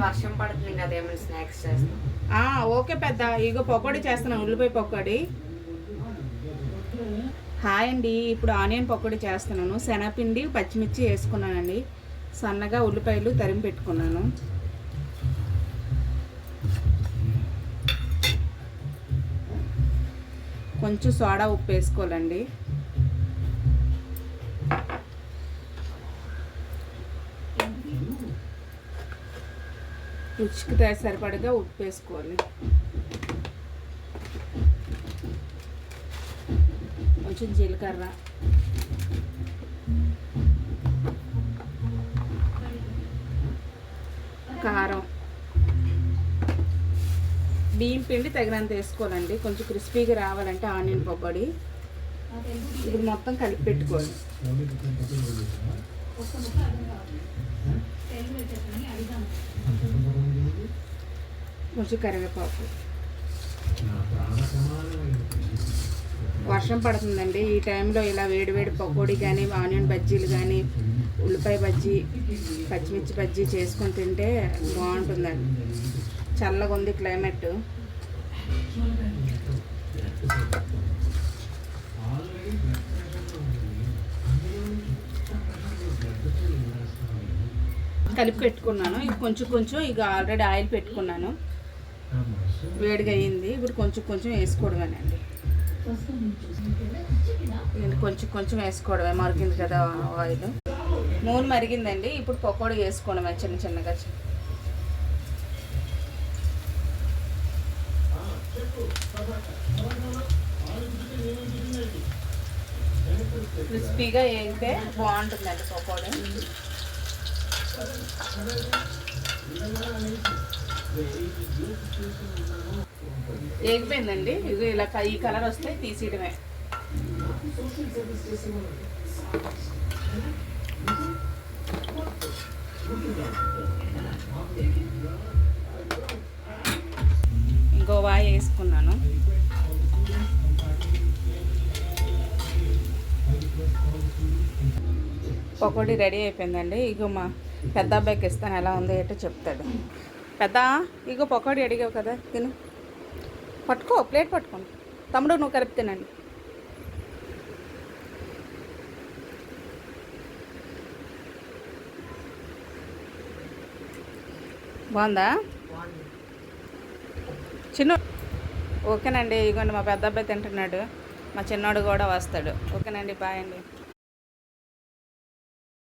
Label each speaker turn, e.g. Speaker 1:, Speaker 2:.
Speaker 1: వర్షం పడుతుంది కదా ఏమైనా స్నాక్స్ చేస్తాం.
Speaker 2: ఆ, ఓకే పెద్ద ఇగో పకోడీ చేస్తున్నాను ఉల్లిపాయ పకోడీ. హాయ్ అండి ఇప్పుడు ఆనియన్ పకోడీ చేస్తున్నాను శనగపిండి పచ్చిమిర్చి వేసుకున్నానండి. సన్నగా ఉల్లిపాయలు తరిమి పెట్టుకున్నాను. కొంచెం సోడా ఉప్పు వేసుకోవాలండి. రుచికి సరిపడగా ఉప్పు వేసుకోవాలి. కొంచెం జీలకర్ర. కారం. బియ్యం పిండి తగినంత వేసుకోవాలండి. కొంచెం క్రిస్పీగా రావాలంటే ఆనియన్ పకోడీ. ఇప్పుడు మొత్తం కలిపి పెట్టుకోవాలి. కొంచెం కరివేపాకు. వర్షం పడుతుందండి. ఈ టైంలో ఇలా వేడివేడి పకోడీ కానీ ఆనియన్ బజ్జీలు కానీ ఉల్లిపాయ బజ్జీ పచ్చిమిర్చి బజ్జీ చేసుకొని తింటే బాగుంటుందండి. చల్లగా ఉంది క్లైమేట్. కలిపి పెట్టుకున్నాను. ఇది కొంచెం కొంచెం ఇక ఆల్రెడీ ఆయిల్ పెట్టుకున్నాను. వేడిగా ఇప్పుడు కొంచెం కొంచెం వేసుకోవడమేనండి. కొంచెం కొంచెం వేసుకోవడమే. మరిగింది కదా ఆయిల్ నూనె మరిగిందండి. ఇప్పుడు పకోడీ వేసుకోవడమే చిన్న చిన్నగా. క్రిస్పీగా వేస్తే బాగుంటుందండి పకోడీ. ఏగిపోయిందండి. ఇది ఇలా క- ఈ కలర్ వస్తే తీసేయడమే. ఇంకో వాయి వేసుకున్నాను. పకోడీ రెడీ అయిపోయిందండి. ఇగో మా పెద్ద అబ్బాయికి ఇస్తాను ఎలా ఉందో ఏంటో చెప్తాడు. పెద్ద ఇగో పకోడీ అడిగావు కదా తిను. పట్టుకో ప్లేట్ పట్టుకోండి తమ్ముడు నువ్వు కలిపి తినండి. బాగుందా? చిన్న ఓకేనండి ఇగోండి మా పెద్ద అబ్బాయి తింటున్నాడు. మా చిన్నోడు కూడా వస్తాడు. ఓకేనండి బాయ్ అండి.